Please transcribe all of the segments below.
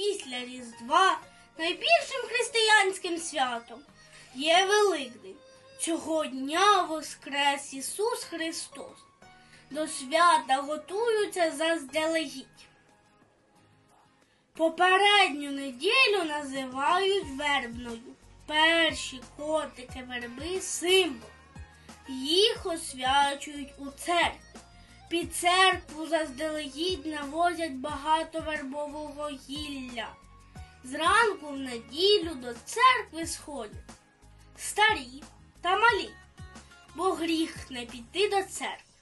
після Різдва найбільшим християнським святом є Великдень. Цього дня воскрес Ісус Христос. До свята готуються заздалегідь. Попередню неділю називають вербною. Перші котики верби символ. Їх освячують у церкві. Під церкву заздалегідь навозять багато вербового гілля. Зранку в неділю до церкви сходять старі та малі, бо гріх не піти до церкви.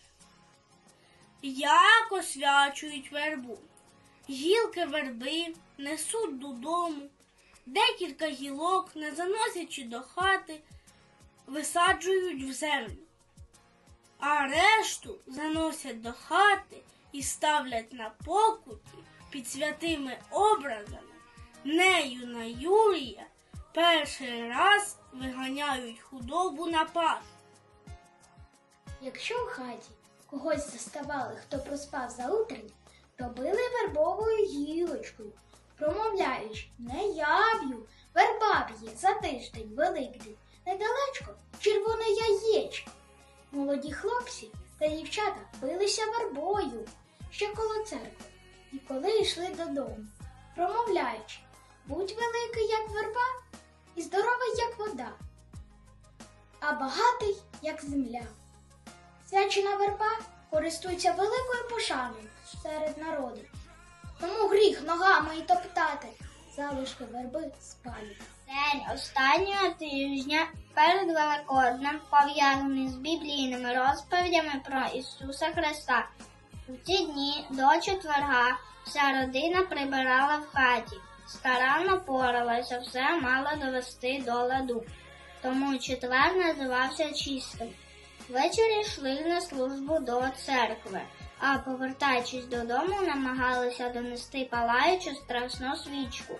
Як освячують вербу? Гілки верби несуть додому, декілька гілок, не заносячи до хати, висаджують в землю, а решту заносять до хати і ставлять на покуті під святими образами. Нею на Юрія перший раз виганяють худобу на пас. Якщо в хаті когось заставали, хто проспав за утрень, то били вербовою гілочкою, промовляючи, не я б'ю, верба б'є за тиждень великдень, недалечко. Молоді хлопці та дівчата билися вербою ще коло церкви, і коли йшли додому, промовляючи, будь великий, як верба, і здоровий, як вода, а багатий, як земля. Свячена верба користується великою пошаною серед народу. Тому гріх ногами й топтати, залишки верби спалювати. День останнього тижня перед Великоднем пов'язаний з біблійними розповідями про Ісуса Христа. В ці дні до четверга вся родина прибирала в хаті, старанно поралася, все мала довести до ладу. Тому четвер називався чистим. Ввечері йшли на службу до церкви, а повертаючись додому, намагалися донести палаючу страшну свічку.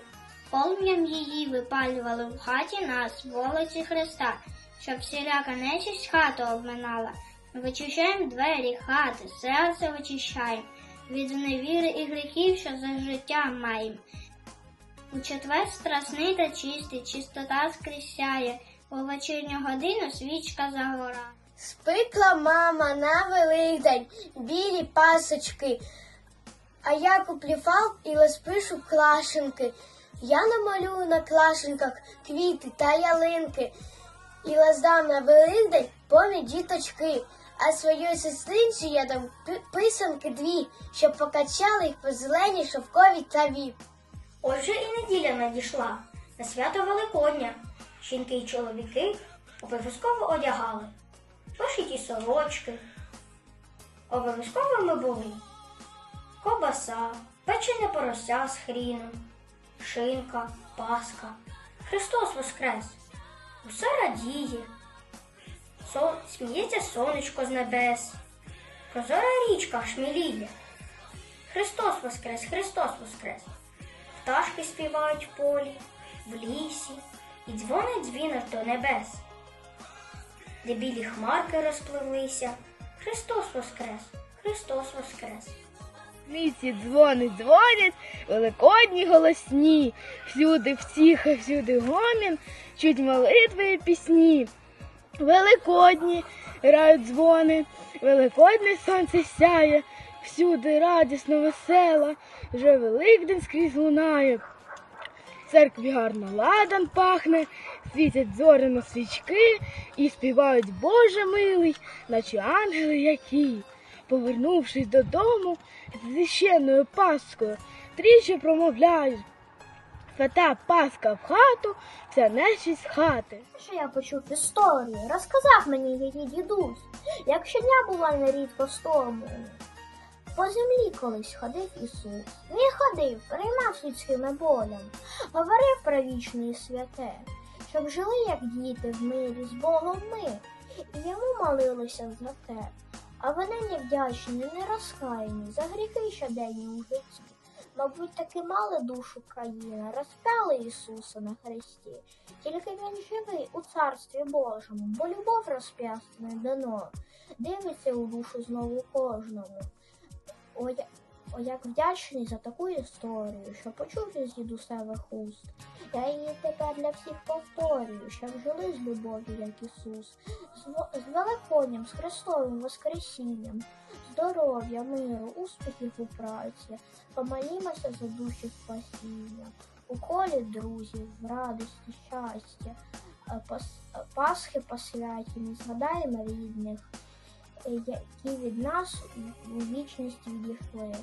Полум'ям її випалювали в хаті на вулиці Христа, щоб всіляка нечисть хату обминала. Вичищаємо двері, хати, серце вичищаємо, від зневіри і гріхів, що за життя маємо. У четвер страсний та чистий, чистота скрізь сяє, у вечірню годину свічка загора. Спекла мама на Великдень білі пасочки, а я куплю фарб і розпишу клашенки. Я намалюю на клашенках квіти та ялинки і роздам на Великдень повні діточки. А своїй сестринці я дам писанки дві, щоб покачали їх по зеленій шовковій траві. Отже, і неділя надійшла на свято Великодня. Жінки й чоловіки обов'язково одягали пошиті сорочки. Обов'язковими були кобаса, печене порося з хріном, шинка, паска. Христос Воскрес! Усе радіє. Сон... Сміється сонечко з небес. Прозора річка шміліє. Христос Воскрес! Христос Воскрес! Пташки співають в полі, в лісі, і дзвонить дзвінок до небес, де білі хмарки розпливлися. Христос Воскрес! Христос Воскрес! Лісі дзвони дзвонять, великодні голосні, всюди втіха, всюди гомін, чуть молитви і пісні. Великодні грають дзвони, великодне сонце сяє, всюди радісно весела, вже Великдень скрізь лунає. В церкві гарно ладан пахне, світять зоряно свічки і співають Боже милий, наче ангели які. Повернувшись додому з священною паскою, тричі промовляють. Свята Пасха в хату, вся нечість з хати. Що я почув історію, розказав мені її дідусь, як щодня була нерідко встомлений. По землі колись ходив Ісус. Він ходив, переймав людськими болями, говорив про вічне і святе, щоб жили, як діти, в мирі з Богом ми, і йому молилися за те. А вони невдячні, не розкаяні за гріхи щоденні у житті. Мабуть, таки мали душу країни, розпяли Ісуса на хресті. Тільки він живий у царстві Божому, бо любов розп'ясна дано. Дивиться у душу знову кожному. Ой, як вдячний за таку історію, що почув я з дідусевих уст. Я її тепер для всіх повторюю, щоб жили з любов'ю, як Ісус, з, з Великоднем, з Христовим Воскресінням, здоров'я, миру, успіхів у праці, помолімося за душі спасіння, у колі друзів, в радості, щастя, Пасхи посвятім, згадаємо рідних, які від нас у вічність відійшли.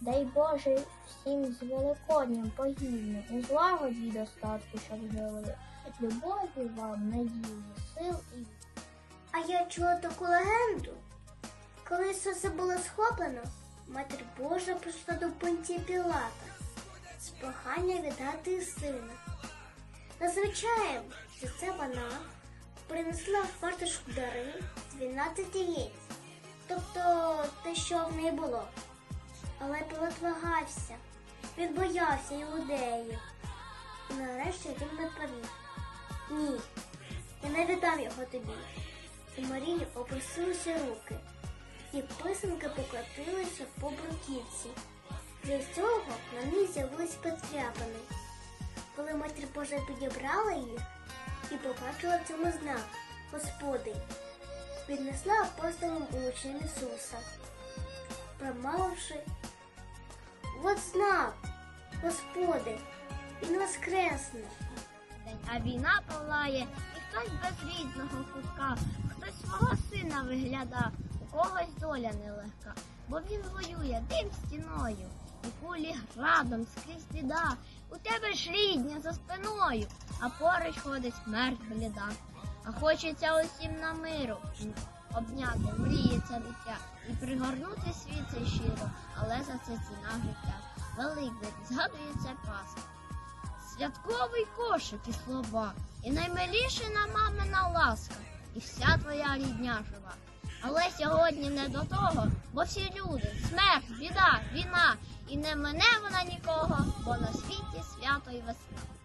Дай Боже всім з Великоднем погідно, у злагоді й достатку, щоб жили. Любові вам, надії, сил і А я чула таку легенду. Коли Ісуса було схоплено, Матір Божа прийшла до Понтія Пілата з прохання віддати сина. Зазвичай, що це вона принесла в фартушку дари 12 яєць, тобто те, що в неї було. Але Пілат вагався, він боявся іудеїв. Нарешті він відповів: Ні, я не віддам його тобі. У Марії опустилися руки, і писанки покотилися по бруківці. Для цього на ній з'явились потряпини. Коли матір Божа підібрала їх і побачила цьому знак Господи, віднесла апостолам учням Ісуса, промовивши От знак, Господи, Він воскресне. А війна палає, і хтось без рідного кутка, хтось свого сина вигляда, у когось доля нелегка, бо він воює дим стіною, і кулі градом скрізь біда. У тебе ж рідня за спиною, а поруч ходить смерть бліда. А хочеться усім на миру обняти, мріється дитя і пригорнути світ цей щиро, але за це ціна життя. Великдень згадується Пасха. Святковий кошик і слова, і наймиліша на мамина ласка, і вся твоя рідня жива. Але сьогодні не до того, бо всі люди, смерть, біда, війна, і не мене вона нікого, бо на світі свято й весна.